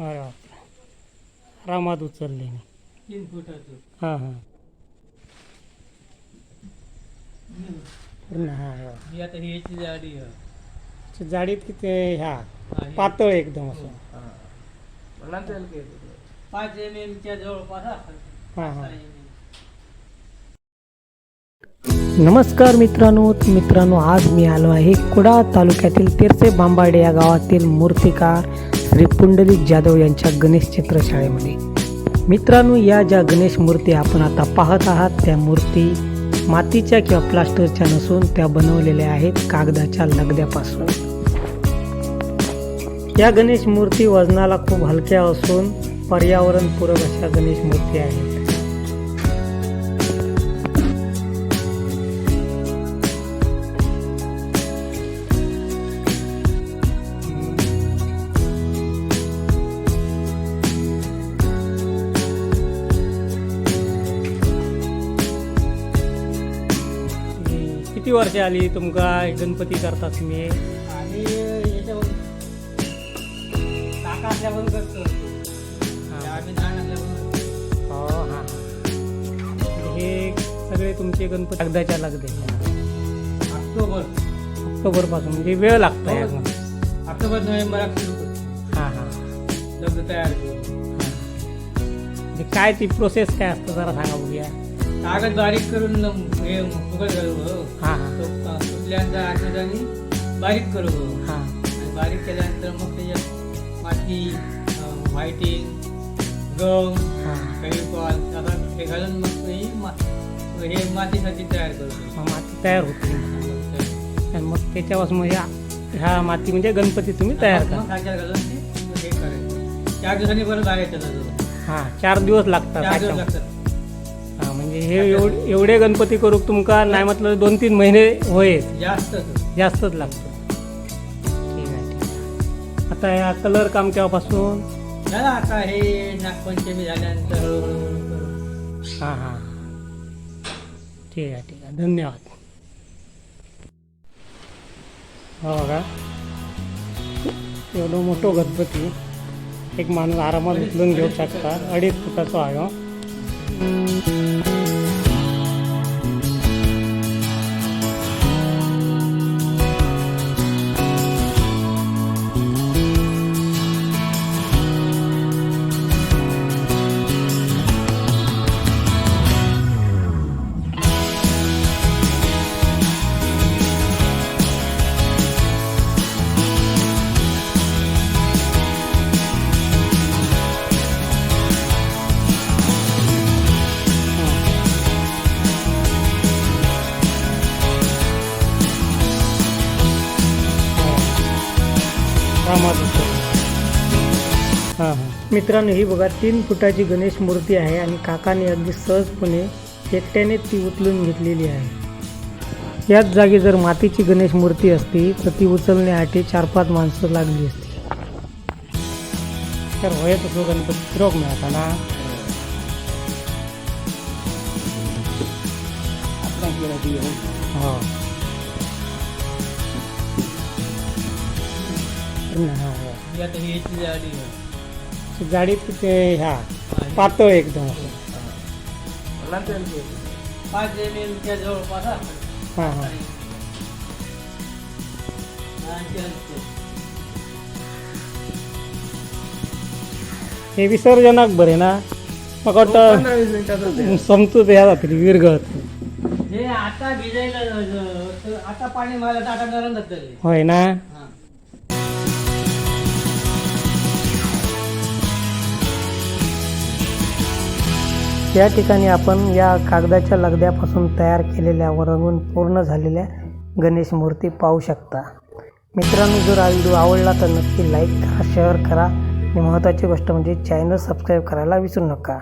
अरे बापरे आरामात उचलले मी. तीन फुटाचं. हां हां. पूर्ण हां हां. ही आता ही याची जाडी आहे. जाडीत किती ह्या हा, ही पातळ एकदम असं. पाच एम एमच्या जवळपास असेल. हां हां. नमस्कार मित्रांनो मित्रांनो आज मी आलो आहे कुडाळ तालुक्यातील तिरसे बांबाडे या गावातील मूर्तिकार श्री पुंडलिक जाधव यांच्या गणेश चित्रशाळेमध्ये. मित्रांनो या ज्या गणेश मूर्ती आपण आता पाहत आहात त्या मूर्ती मातीच्या किंवा प्लास्टरच्या नसून त्या बनवलेल्या आहेत कागदाच्या लगद्यापासून. या गणेश मूर्ती वजनाला खूप हलक्या असून पर्यावरणपूरक अशा गणेश मूर्ती आहेत. किती वर्ष आली तुमका गणपती करता तुम्ही? आणि याच्यावर करतो. आम्ही लहान असल्यावर हो हां हे. सगळे तुमचे गणपती कागदाच्या लगदे ऑक्टोबर. ऑक्टोबरपासून म्हणजे वेळ लागतो हो. ऑक्टोबर नोव्हेंबरात सुरू करतो. हां हां. तयार म्हणजे काय ती प्रोसेस काय असतं जरा सांगा बघूया. कागद बारीक करून हे फुगत घालू हो. हां. हां तो का- सुटल्यानंतर आठवड्यानी बारीक करू हो. हां. आणि बारीक केल्यानंतर मग त्याच्यात माती व्हायटिंग गम हां. काही कॉल आता ते घालून मग ते हे मातीसाठी तयार करतो मग माती तयार होते. आणि मग त्याच्यापासून मग ह्या ह्या माती म्हणजे गणपती तुम्ही तयार करा. घालून ते हे करायचं. चार दिवसांनी परत बाहेर त्याला हां चार दिवस लागतात चार दिवस. लागतात. हां म्हणजे हे एवढे एवढे गणपती करूक तुमका नाही म्हटलं दोन तीन महिने होय. जास्त जास्तच लागतं. ठीक आहे. ठीक आता या कलर काम केव्हापासून? झालं आता हे नागपंचमी झाल्यानंतर. हळूहळू. हां हां. ठीक आहे ठीक आहे. धन्यवाद. हो का एवढं मोठं गणपती. एक माणूस आरामात उचलून घेऊ शकता. अडीच फुटाचा आहे हो. हां हां. मित्रांनो ही बघा तीन फुटाची गणेश मूर्ती आहे आणि काकाने अगदी सहजपणे एकट्याने ती उचलून घेतलेली आहे. याच जागी जर मातीची गणेश मूर्ती असती तर ती उचलण्यासाठी चार पाच माणसं लागली असती. तर वयत असो गणपती रोग मिळाला ना हो. हां. हो ही आता ही याची जाडी आहे. किती ह्या पातळ एकदम. पाच एम एमच्या जवळपास असेल. हां हां. असते. हे विसर्जनाक बरे ना. म्हाका वाटतं समतूच ह्या जातली विरगत हे आता भिजायला आता पाणी आता नरम जातले होय ना? हा. या ठिकाणी आपण या कागदाच्या लगद्यापासून तयार केलेल्या व रंगून पूर्ण झालेल्या गणेश मूर्ती पाहू शकता. मित्रांनो जर हा व्हिडिओ आवडला तर नक्की लाईक करा शेअर करा. आणि महत्त्वाची गोष्ट म्हणजे चॅनल सबस्क्राईब करायला विसरू नका.